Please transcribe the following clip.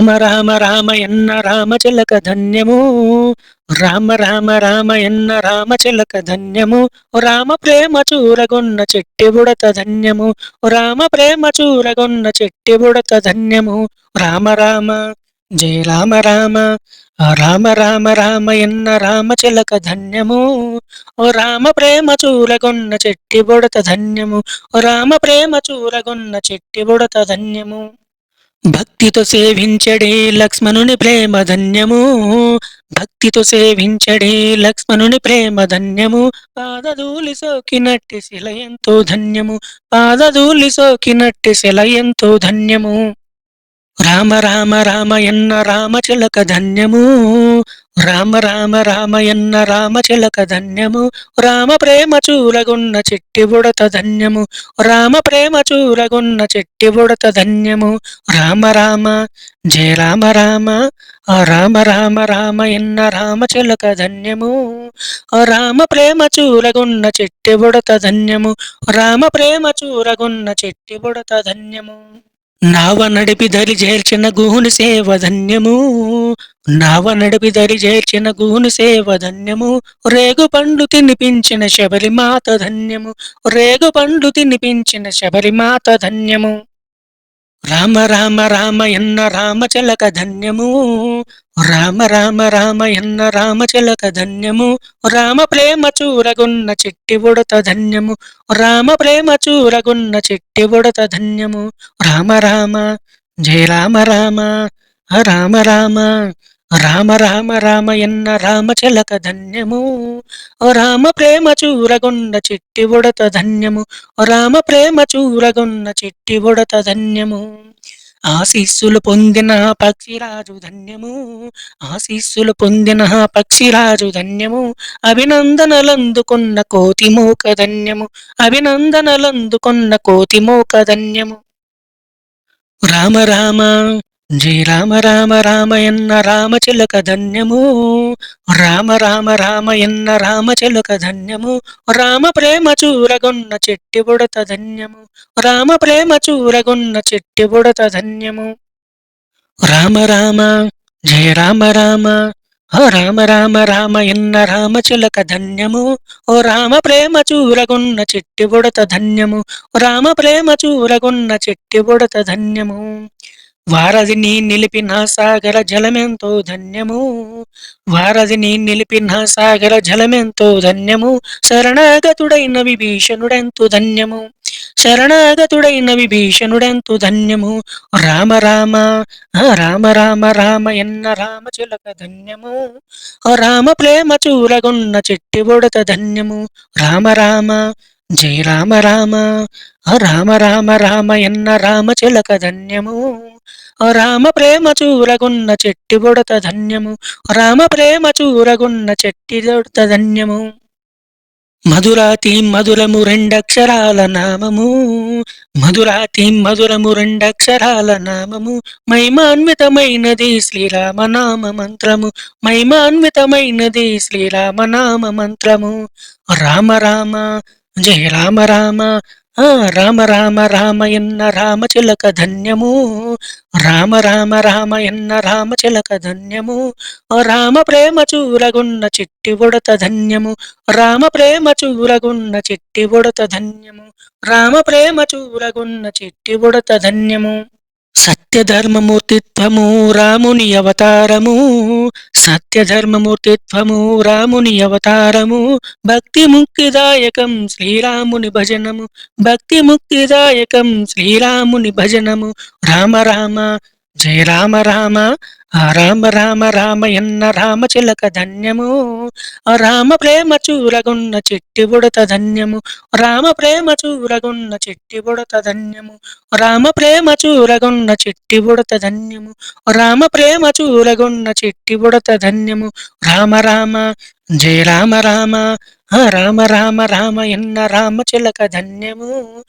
రామ రామ రామ ఎన్న రామ చిలక ధన్యము. రామ రామ రామ ఎన్న రామ చిలక ధన్యము. రామ ప్రేమ చూరగొన్న చెట్టి బుడత ధన్యము. రామ ప్రేమ చూరగొన్న చెట్టి బుడత ధన్యము. రామ రామ జయ రామ రామ. రామ రామ రామ ఎన్న రామ చిలక ధన్యము. ఓ రామ ప్రేమ చూరగొన్న చెట్టి బుడత ధన్యము. రామ ప్రేమ చూరగొన్న చెట్టి బుడత ధన్యము. భక్తితో సేవించడే లక్ష్మణుని ప్రేమ ధన్యము. భక్తితో సేవించడే లక్ష్మణుని ప్రేమ ధన్యము. పాదధూలి సోకినట్టి శిల ఎంతో ధన్యము. పాదధూలి సోకినట్టి శిల ఎంతో ధన్యము. రామ రామ రామ ఎన్న రామచిలక ధన్యము. రామ రామ రామ ఎన్న రామచిలక ధన్యము. రామ ప్రేమ చూరగొన్న చెట్టి బుడత ధన్యము. రామ ప్రేమ చూరగొన్న చెట్టి బుడత ధన్యము. రామ రామ జయ రామ రామ. రామ రామ రామ ఎన్న రామచిలక ధన్యము. రామ ప్రేమ చూరగొన్న చెట్టి బుడత ధన్యము. రామ ప్రేమ చూరగొన్న చెట్టి బుడత ధన్యము. నావ నడిపి దరి చేర్చిన గూని సేవ ధన్యము నావ నడిపి దరి చేర్చిన గూని సేవ ధన్యము రేగు పండ్లు తినిపించిన శబరిమాత ధన్యము. రేగు పండ్లు తినిపించిన శబరిమాత ధన్యము. రామ రామ రామ ఎన్న రామచలక ధన్యము. రామ రామ రామ ఎన్న రామచలక ధన్యము. రామ ప్రేమ చూరగున్న చెట్టి ఉడత ధన్యము. రామ ప్రేమ చూరగున్న చెట్టి ఉడత ధన్యము. రామ రామ జయ రామ రామ. రామ రామ. రామ రామ రామ ఎన్న రామచలక ధన్యము. రామ ప్రేమ చూరగొన్న చిట్టి ఉడత ధన్యము. రామ ప్రేమ చూరగొన్న చిట్టి ఉడత ధన్యము. ఆశీస్సులు పొందిన పక్షిరాజు ధన్యము. ఆశీస్సులు పొందిన పక్షిరాజు ధన్యము. అభినందనలందుకున్న కోతిమోక ధన్యము. అభినందనలందుకున్న కోతిమోక ధన్యము. రామ రామ జయ రామ రామ రామ ఎన్న రామచిలక ధన్యము. రామ రామ రామ ఎన్న రామచిలక ధన్యము. రామ ప్రేమ చూరగొన్న చెట్టి బుడత ధన్యము. రామ ప్రేమ చూరగొన్న చెట్టి బుడత ధన్యము. రామ రామ జయ రామ రామ. ఓ రామ రామ రామ ఎన్న రామచిలక ధన్యము. ఓ రామ ప్రేమ చూరగొన్న చెట్టి బుడత ధన్యము. రామ ప్రేమ చూరగొన్న చెట్టి బుడత ధన్యము. వారధిని నిలిపిన సాగర జలమెంతో ధన్యము. వారధిని నిలిపిన సాగర జలమెంతో ధన్యము. శరణాగతుడైన విభీషణుడెంతో ధన్యము. శరణాగతుడైన విభీషణుడెంతో ధన్యము. రామ రామ రామ రామ రామ ఎన్న రామ చిలక ధన్యము. రామ ప్రేమ చూరగొన్న చెట్టి బుడత ధన్యము. రామ రామ జయ రామ రామ రామ రామ రామ ఎన్న రామచిలక ధన్యము రామ ప్రేమ చూరగున్న చెట్టి బుడత ధన్యము. రామ ప్రేమ చూరగున్న చెట్టి దొడత ధన్యము. మధురాతి మధురము రెండక్షరాల నామము. మధురాతి మధురము రెండక్షరాల నామము. మహిమాన్వితమైనది శ్రీరామ నామ మంత్రము. మహిమాన్వితమైనది శ్రీరామ నామ మంత్రము. రామ రామ జయ రామ రామ రామ రామ రామ ఎన్న రామ చిలక ధన్యము రామ రామ రామ ఎన్న రామ చిలక ధన్యము రామ ప్రేమ చూరగున్న చిట్టి ఉడత ధన్యము రామ ప్రేమ చూరగున్న చిట్టి ఉడత ధన్యము రామ ప్రేమ చూరగున్న చిట్టి ఉడత ధన్యము. సత్యధర్మమూర్తిత్వము రాముని అవతారము. సత్యధర్మమూర్తిత్వము రాముని అవతారము. భక్తి ముక్తిదాయకం శ్రీరాముని భజనము. భక్తి ముక్తిదాయకం శ్రీరాముని భజనము. రామ రామ జయ రామ రామ. రామ రామ రామ రామ ఎన్న ధన్యము. రామ ప్రేమ చూరగున్న చెట్టి బుడత ధన్యము. రామ ప్రేమ చూరగున్న చెట్టి బుడత ధన్యము. రామ ప్రేమ చూరగున్న చెట్టి బుడత ధన్యము. రామ ప్రేమ చూరగున్న చెట్టి బుడత ధన్యము. రామ రామ జయ రామ రామ. రామ రామ రామ ఎన్న రామచిలక ధన్యము.